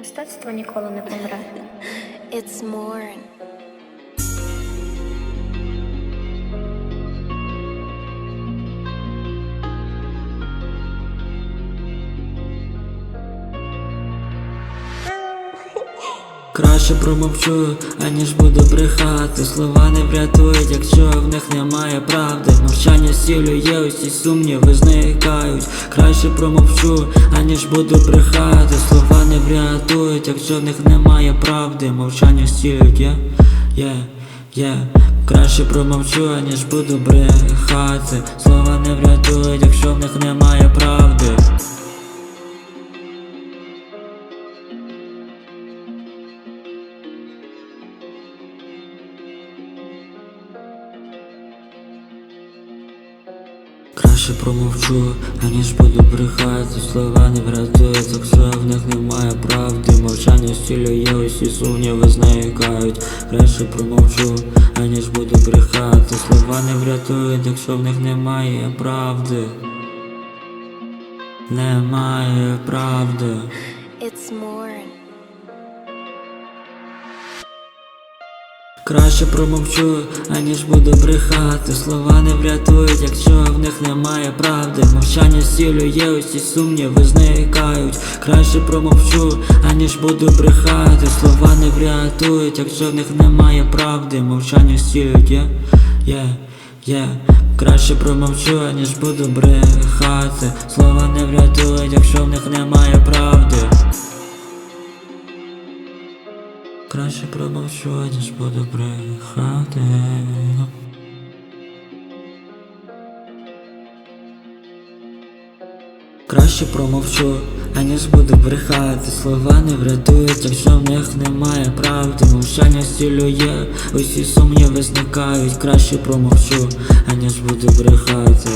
Мистецтво ніколи не помре. It's more. Краще промовчу, аніж буду брехати. Слова не врятують, якщо в них немає правди. Мовчання сілює, усі сумніви зникають. Краще промовчу, аніж буду брехати. Слова не врятують, якщо в них немає правди. Мовчання сілює, є, є. Краще промовчу, аніж буду брехати. Слова не врятують, якщо в них немає правди Краще промовчу, аніж буду брехати. Слова не врятують, якщо в них немає правди. Мовчання стілює, усі сумніви зникають. Краще промовчу, аніж буду брехати. Слова не врятують, якщо в них немає правди. Немає правди. It's more. Краще промовчу, аніж буду брехати. Слова не врятують, якщо правди Мовчання сілює, усі сумніви зникають. Краще промовчу, аніж буду брехати. Слова не врятують, якщо в них немає правди. Мовчання сілює, є, є. Краще промовчу, аніж буду брехати. Слова не врятують, якщо в них немає правди. Краще промовчу, ніж буду брехати. Краще промовчу, аніж буду брехати. Слова не врятують, якщо в них немає правди. Мовчання стілює, усі сумніви зникають. Краще промовчу, аніж буду брехати